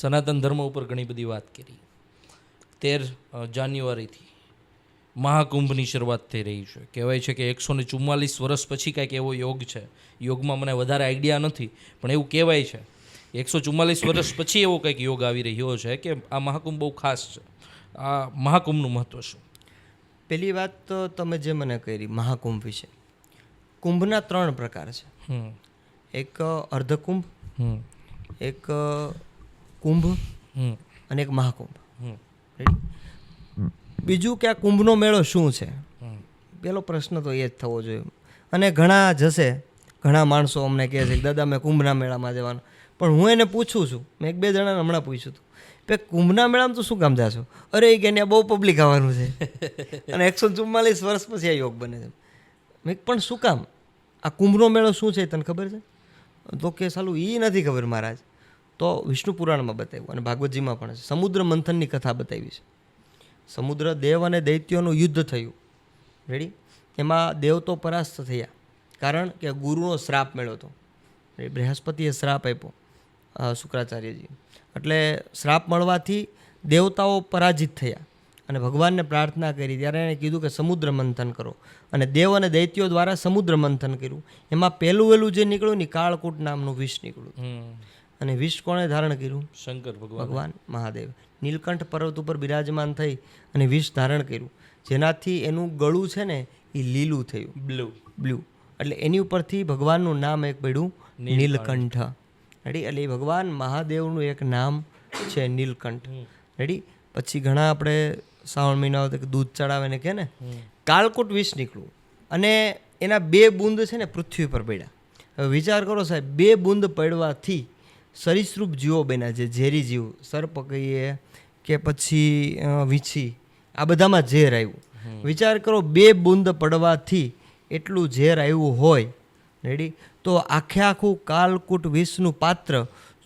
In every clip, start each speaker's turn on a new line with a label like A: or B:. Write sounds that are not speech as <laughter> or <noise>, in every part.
A: સનાતન ધર્મ ઉપર ઘણી બધી વાત કરી. તેર જાન્યુઆરીથી મહાકુંભની શરૂઆત થઈ રહી છે. કહેવાય છે કે એકસો ને ચુમ્માલીસ વર્ષ પછી કાંઈક એવો યોગ છે. યોગમાં મને વધારે આઈડિયા નથી પણ એવું કહેવાય છે. એકસો ચુમ્માલીસ વર્ષ પછી એવો કંઈક યોગ આવી રહ્યો છે કે આ મહાકુંભ બહુ ખાસ છે. આ મહાકુંભનું મહત્વ શું?
B: પહેલી વાત તો તમે જે મને કરી મહાકુંભ વિશે. કુંભના ત્રણ પ્રકાર છે. એક અર્ધકુંભ એક કુંભ અને એક મહાકુંભ. બીજું કે આ કુંભનો મેળો શું છે? પહેલો પ્રશ્ન તો એ જ થવો જોઈએ. અને ઘણા જશે ઘણા માણસો અમને કહે છે કે દાદા મેં કુંભના મેળામાં જવાનું. પણ હું એને પૂછું છું. મેં એક બે જણાને હમણાં પૂછ્યું હતું. કે કુંભના મેળામાં તો શું કામ જાશો? અરે કે ત્યાં બહુ પબ્લિક આવવાનું છે. <laughs> અને એકસો ચુમ્માલીસ વર્ષ પછી આ યોગ બને છે. મેં પણ શું કામ? આ કુંભનો મેળો શું છે તને ખબર છે? તો કે સાલું એ નથી ખબર મહારાજ. તો વિષ્ણુ પુરાણમાં બતાવ્યું અને ભાગવતજીમાં પણ છે. સમુદ્ર મંથનની કથા બતાવી છે. સમુદ્ર દેવ અને દૈત્યોનું યુદ્ધ થયું. રેડી એમાં દેવ તો પરાસ્ત થયા. કારણ કે ગુરુનો શ્રાપ મળ્યો હતો. બૃહસ્પતિએ શ્રાપ આપ્યો શુક્રાચાર્યજી એટલે શ્રાપ મળવાથી દેવતાઓ પરાજિત થયા અને ભગવાનને પ્રાર્થના કરી. ત્યારે એણે કીધું કે સમુદ્ર મંથન કરો. અને દેવ અને દૈત્યો દ્વારા સમુદ્ર મંથન કર્યું. એમાં પહેલું વહેલું જે નીકળ્યું ને કાળકૂટ નામનું વિષ નીકળ્યું. અને વિષ કોણે ધારણ કર્યું?
A: શંકર ભગવાન.
B: ભગવાન મહાદેવ. નીલકંઠ પર્વત ઉપર બિરાજમાન થઈ અને વિષ ધારણ કર્યું. જેનાથી એનું ગળું છે ને એ લીલું થયું.
A: બ્લુ.
B: બ્લુ. એટલે એની ઉપરથી ભગવાનનું નામ એક પડ્યું નીલકંઠ. રેડી એટલે એ ભગવાન મહાદેવનું એક નામ છે નીલકંઠ. રેડી પછી ઘણા આપણે શ્રાવણ મહિના હોય તો દૂધ ચડાવે ને કે ને કાળકોટ વિષ નીકળ્યું. અને એના બે બુંદ છે ને પૃથ્વી પર પડ્યા. હવે વિચાર કરો સાહેબ બે બુંદ પડવાથી સરીસૃપ જીવો બન્યા છે ઝેરી જીવ સર્પ કહીએ કે પછી વીછી આ બધામાં ઝેર આવ્યું. વિચાર કરો બે બુંદ પડવાથી એટલું ઝેર આવ્યું હોય. રેડી તો આખે આખું કાલકૂટ વિષનું પાત્ર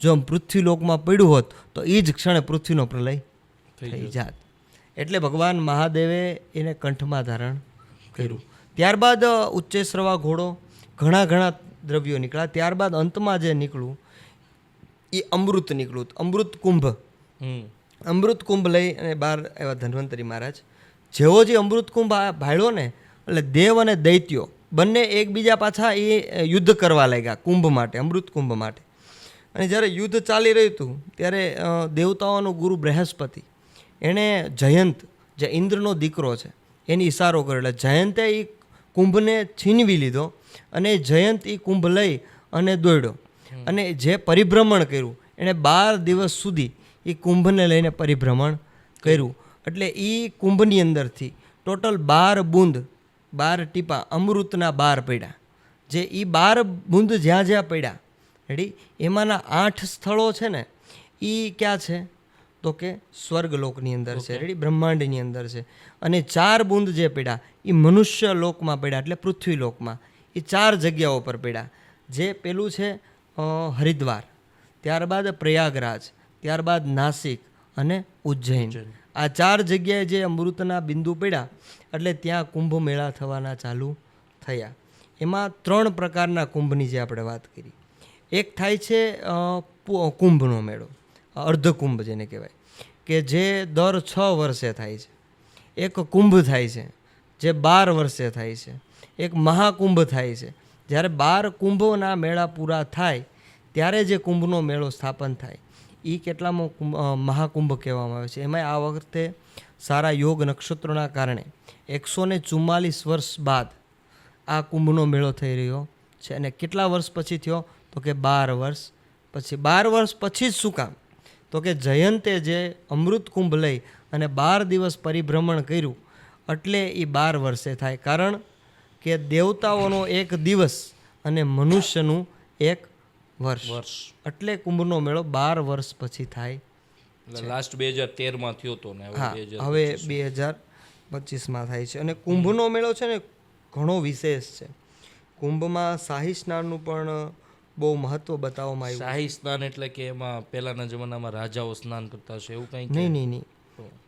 B: જો આમ પૃથ્વીલોકમાં પડ્યું હોત તો એ જ ક્ષણે પૃથ્વીનો પ્રલય થઈ જાત. એટલે ભગવાન મહાદેવે એને કંઠમાં ધારણ કર્યું. ત્યારબાદ ઉચ્ચેશ્રવા ઘોડો ઘણા ઘણા દ્રવ્યો નીકળ્યા. ત્યારબાદ અંતમાં જે નીકળ્યું એ અમૃત નીકળ્યું અમૃત કુંભ.
A: હમ.
B: અમૃત કુંભ લઈ અને બહાર એવા ધન્વંતરી મહારાજ જેવો જે અમૃત કુંભ આ ભાળ્યો ને એટલે દેવ અને દૈત્યો બંને એકબીજા પાછા એ યુદ્ધ કરવા લાગ્યા કુંભ માટે અમૃત કુંભ માટે. અને જ્યારે યુદ્ધ ચાલી રહ્યું હતું ત્યારે દેવતાઓનો ગુરુ બૃહસ્પતિ એણે જયંત જે ઇન્દ્રનો દીકરો છે એની ઈશારો કર્યો. એટલે જયંતે એ કુંભને છીનવી લીધો અને જયંત એ કુંભ લઈ અને દોડ્યો. અને જે પરિભ્રમણ કર્યું એણે બાર દિવસ સુધી એ કુંભને લઈને પરિભ્રમણ કર્યું. એટલે એ કુંભની અંદરથી ટોટલ બાર બુંદ બાર ટીપા અમૃતના બાર પડ્યા. જે એ બાર બુંદ જ્યાં જ્યાં પડ્યા રેડી એમાંના આઠ સ્થળો છે ને એ ક્યાં છે? તો કે સ્વર્ગલોકની અંદર છે રેડી બ્રહ્માંડની અંદર છે. અને ચાર બુંદ જે પડ્યા એ મનુષ્ય લોકમાં પડ્યા એટલે પૃથ્વી લોકમાં એ ચાર જગ્યાઓ પર પડ્યા. જે પેલું છે હરિદ્વાર ત્યારબાદ પ્રયાગરાજ ત્યારબાદ નાસિક અને ઉજ્જૈન. આ ચાર જગ્યાએ જે અમૃતના બિંદુ પડ્યા એટલે ત્યાં કુંભ મેળા થવાના ચાલુ થયા. એમાં ત્રણ પ્રકારના કુંભની જે આપણે વાત કરી. એક થાય છે કુંભનો મેળો અર્ધકુંભ જેને કહેવાય કે જે દર છ વર્ષે થાય છે. એક કુંભ થાય છે જે બાર વર્ષે થાય છે. એક મહાકુંભ થાય છે જ્યારે બાર કુંભોના મેળા પૂરા થાય, ત્યારે જે કુંભનો મેળો સ્થાપન થાય એ કેટલામાં કુંભ મહાકુંભ કહેવામાં આવે છે. એમાં આ વખતે સારા યોગ નક્ષત્રોના કારણે એકસો ને ચુમ્માલીસ વર્ષ બાદ આ કુંભનો મેળો થઈ રહ્યો છે. અને કેટલા વર્ષ પછી થયો? તો કે બાર વર્ષ પછી. બાર વર્ષ પછી જ શું કામ? તો કે જયંતે જે અમૃત કુંભ લઈ અને બાર દિવસ પરિભ્રમણ કર્યું, એટલે એ બાર વર્ષે થાય. કારણ કે દેવતાઓનો એક દિવસ અને મનુષ્યનું એક વર્ષ.
A: વર્ષ.
B: એટલે કુંભનો મેળો બાર વર્ષ પછી થાય
A: લાસ્ટ બે હજાર તેરમાં થયો હતો ને હવે બે હજાર
B: પચીસમાં. થાય છે. અને કુંભનો મેળો છે ને ઘણો વિશેષ છે. કુંભમાં શાહી સ્નાનનું પણ બહુ મહત્વ બતાવવામાં આવ્યું.
A: શાહી સ્નાન એટલે કે એમાં પહેલાના જમાનામાં રાજાઓ સ્નાન કરતા હશે એવું કંઈ
B: નહીં નહીં નહીં.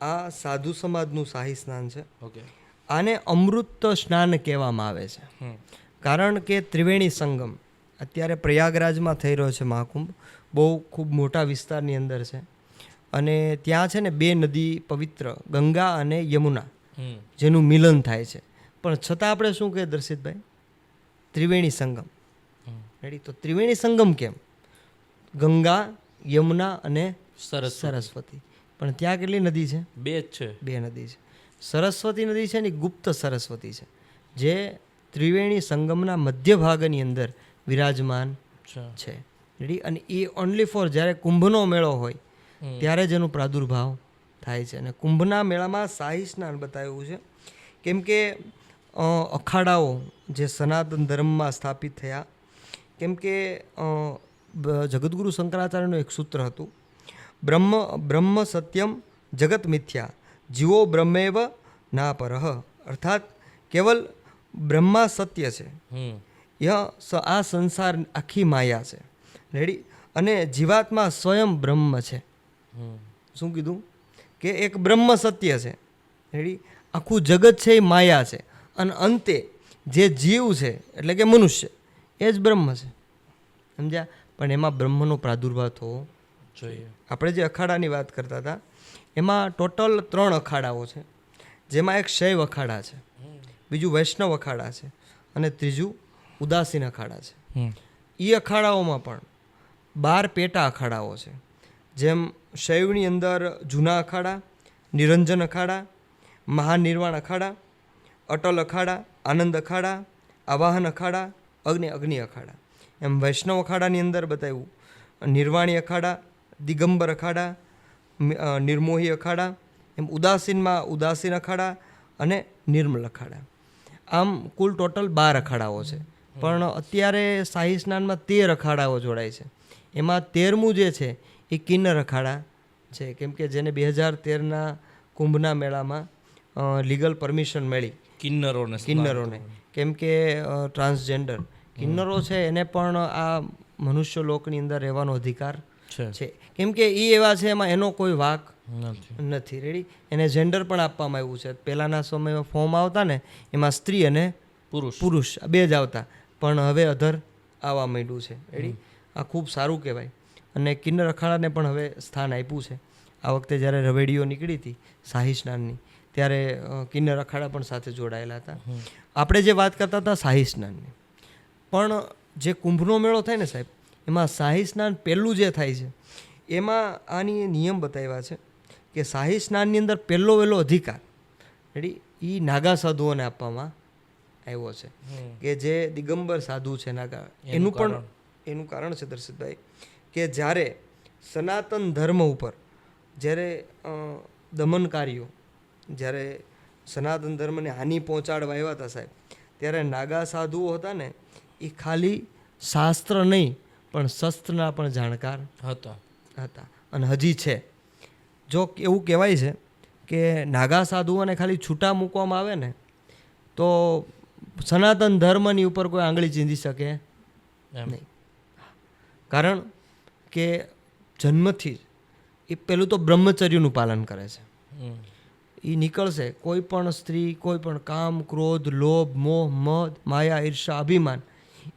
B: આ સાધુ સમાજનું શાહી સ્નાન છે.
A: ઓકે.
B: આને અમૃત સ્નાન કહેવામાં આવે છે. કારણ કે ત્રિવેણી સંગમ અત્યારે પ્રયાગરાજમાં થઈ રહ્યો છે મહાકુંભ. બહુ ખૂબ મોટા વિસ્તારની અંદર છે. અને ત્યાં છે ને બે નદી પવિત્ર ગંગા અને યમુના જેનું મિલન થાય છે. પણ છતાં આપણે શું કહીએ દર્શિતભાઈ? ત્રિવેણી સંગમ. રેડી તો ત્રિવેણી સંગમ કેમ? ગંગા યમુના અને
A: સરસ
B: સરસ્વતી. પણ ત્યાં કેટલી નદી છે?
A: બે જ છે.
B: બે નદી છે. સરસ્વતી નદી છે ને ગુપ્ત સરસ્વતી છે. જે ત્રિવેણી સંગમના મધ્ય ભાગની અંદર વિરાજમાન છે. રેડી અને એ ઓનલી ફોર જ્યારે કુંભનો મેળો હોય ત્યારે જ એનું પ્રાદુર્ભાવ થાય છે. અને કુંભના મેળામાં શાહી સ્નાન બતાવ્યું છે. કેમ કે અખાડાઓ જે સનાતન ધર્મમાં સ્થાપિત થયા કેમ કે જગદગુરુ શંકરાચાર્યનું એક સૂત્ર હતું બ્રહ્મ બ્રહ્મ સત્યમ જગત મિથ્યા. જીવો બ્રહ્મેવ ના પરહ અર્થાત કેવલ બ્રહ્મા સત્ય છે.
A: હમ.
B: ય સ- આ સંસાર આખી માયા છે. રેડી અને જીવાત્મા સ્વયં બ્રહ્મ છે. શું કીધું? કે એક બ્રહ્મ સત્ય છે. રેડી આખું જગત છે એ માયા છે. અને અંતે જે જીવ છે એટલે કે મનુષ્ય એ જ બ્રહ્મ છે. સમજ્યા? પણ એમાં બ્રહ્મનો પ્રાદુર્ભાવ થવો
A: જોઈએ.
B: આપણે જે અખાડાની વાત કરતા હતા એમાં ટોટલ ત્રણ અખાડાઓ છે. જેમાં એક શૈવ અખાડા છે બીજું વૈષ્ણવ અખાડા છે અને ત્રીજું ઉદાસીન અખાડા છે. એ અખાડાઓમાં પણ બાર પેટા અખાડાઓ છે. જેમ શૈવની અંદર જૂના અખાડા નિરંજન અખાડા મહાનિર્વાણ અખાડા અટલ અખાડા આનંદ અખાડા આવાહન અખાડા અગ્નિ અગ્નિ અખાડા. એમ વૈષ્ણવ અખાડાની અંદર બતાવ્યું નિર્વાણી અખાડા દિગંબર અખાડા નિર્મોહી અખાડા એમ ઉદાસીનમાં ઉદાસીન અખાડા અને નિર્મલ અખાડા. આમ કુલ ટોટલ બાર અખાડાઓ છે. પણ અત્યારે શાહી સ્નાનમાં તેર અખાડાઓ જોડાય છે. એમાં તેરમું જે છે એ કિન્નર અખાડા છે. કેમ કે જેને બે હજાર તેરના કુંભના મેળામાં લીગલ પરમિશન મળી.
A: કિન્નરોને
B: કિન્નરોને. કેમ કે ટ્રાન્સજેન્ડર. કિન્નરો છે એને પણ આ મનુષ્ય લોકની અંદર રહેવાનો અધિકાર
A: છે.
B: કેમ કે એ એવા છે એમાં એનો કોઈ વાક
A: નથી.
B: રેડી એને જેન્ડર પણ આપવામાં આવ્યું છે. પહેલાંના સમયમાં ફોર્મ આવતા ને એમાં સ્ત્રી અને
A: પુરુષ.
B: પુરુષ બે જ આવતા. પણ હવે અધર આવવા માંડ્યું છે. રેડી આ ખૂબ સારું કહેવાય. અને કિન્નર અખાડાને પણ હવે સ્થાન આપ્યું છે. આ વખતે જ્યારે રવેડીઓ નીકળી હતી શાહી સ્નાનની ત્યારે કિન્નર અખાડા પણ સાથે જોડાયેલા હતા. આપણે જે વાત કરતા હતા શાહી સ્નાનની પણ જે કુંભનો મેળો થાય ને સાહેબ એમાં શાહી સ્નાન પહેલું જે થાય છે એમાં આની નિયમ બતાવ્યા છે કે શાહી સ્નાનની અંદર પહેલો વહેલો અધિકાર રેડી એ નાગા સાધુઓને આપવામાં આવ્યો છે. કે જે દિગંબર સાધુ છે નાગા એનું પણ એનું કારણ છે દર્શિતભાઈ કે જ્યારે સનાતન ધર્મ ઉપર જ્યારે દમનકારીઓ જ્યારે સનાતન ધર્મને હાનિ પહોંચાડવા આવ્યા હતા સાહેબ ત્યારે નાગા સાધુઓ હતા ને એ ખાલી શાસ્ત્ર નહીં પણ શસ્ત્રના પણ જાણકાર
A: હતા.
B: હતા. અને હજી છે. જો એવું કહેવાય છે કે નાગા સાધુઓને ખાલી છૂટા મૂકવામાં આવે ને તો સનાતન ધર્મની ઉપર કોઈ આંગળી ચીંધી શકે નહીં. કારણ કે જન્મથી જ એ પેલું તો બ્રહ્મચર્યનું પાલન કરે છે. એ નીકળશે. કોઈ પણ સ્ત્રી કોઈ પણ કામ ક્રોધ લોભ મોહ મદ માયા ઈર્ષા અભિમાન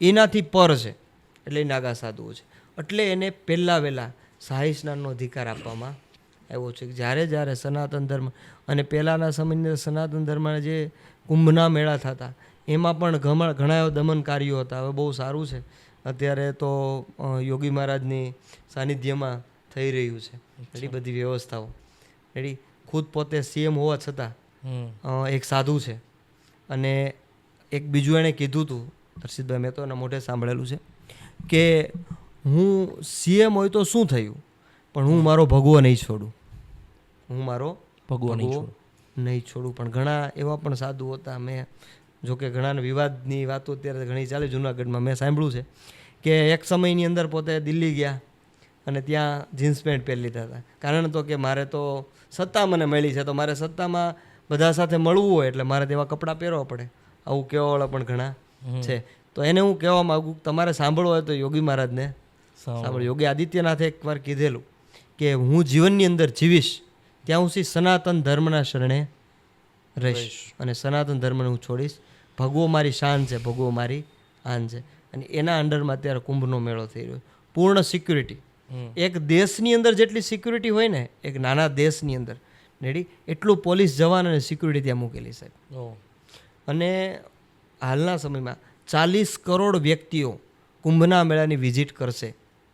B: એનાથી પર છે. એટલે નાગા સાધુઓ છે. એટલે એને પહેલાં વહેલા શાહી સ્નાનનો અધિકાર આપવામાં આવ્યો છે. જ્યારે જ્યારે સનાતન ધર્મ અને પહેલાંના સમયની સનાતન ધર્મના જે કુંભના મેળા થતા એમાં પણ ઘણા ઘણા એવા દમનકારીઓ હતા. હવે બહુ સારું છે. અત્યારે તો યોગી મહારાજની સાનિધ્યમાં થઈ રહ્યું છે. એટલી બધી વ્યવસ્થાઓ. રેડી ખુદ પોતે સીએમ હોવા છતાં એક સાધુ છે. અને એક બીજું એણે કીધું હતું હર્ષિતભાઈ મેં તો એના મોઢે સાંભળેલું છે. કે હું સીએમ હોય તો શું થયું? પણ હું મારો ભગવો નહીં છોડું. હું મારો
A: ભગવો નહીં
B: નહીં છોડું. પણ ઘણા એવા પણ સાધુ હતા. મેં જો કે ઘણાને વિવાદની વાતો અત્યારે ઘણી ચાલે. જુનાગઢમાં મેં સાંભળ્યું છે કે એક સમયની અંદર પોતે દિલ્હી ગયા અને ત્યાં જીન્સ પેન્ટ પહેરી લીધા હતા. કારણ તો કે મારે તો સત્તા મને મળી છે. તો મારે સત્તામાં બધા સાથે મળવું હોય એટલે મારે તેવા કપડાં પહેરવા પડે. આવું કેવાવાળા પણ ઘણા છે. તો એને હું કહેવા માગું તમારે સાંભળવું હોય તો યોગી મહારાજને. સાંભળો. યોગી આદિત્યનાથે એકવાર કીધેલું કે હું જીવનની અંદર જીવીશ ત્યાં હું શ્રી સનાતન ધર્મના શરણે રહીશ અને સનાતન ધર્મને હું છોડીશ. ભગવો મારી શાન છે ભગવો મારી આન છે. અને એના અંડરમાં અત્યારે કુંભનો મેળો થઈ રહ્યો પૂર્ણ સિક્યુરિટી. એક દેશની અંદર જેટલી સિક્યુરિટી હોય ને એક નાના દેશની અંદર. રેડી? એટલું પોલીસ જવાન અને સિક્યુરિટી ત્યાં મૂકેલી સાહેબ. અને હાલના સમયમાં ચાલીસ કરોડ વ્યક્તિઓ કુંભના મેળાની વિઝિટ કરશે.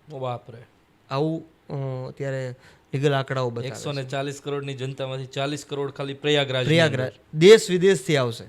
A: બાપરે.
B: આવું અત્યારે લીગલ આંકડાઓ બતાવે
A: એકસો ને ચાલીસ કરોડની જનતામાંથી ચાલીસ કરોડ ખાલી પ્રયાગરાજ
B: પ્રયાગરાજ. દેશ વિદેશથી આવશે.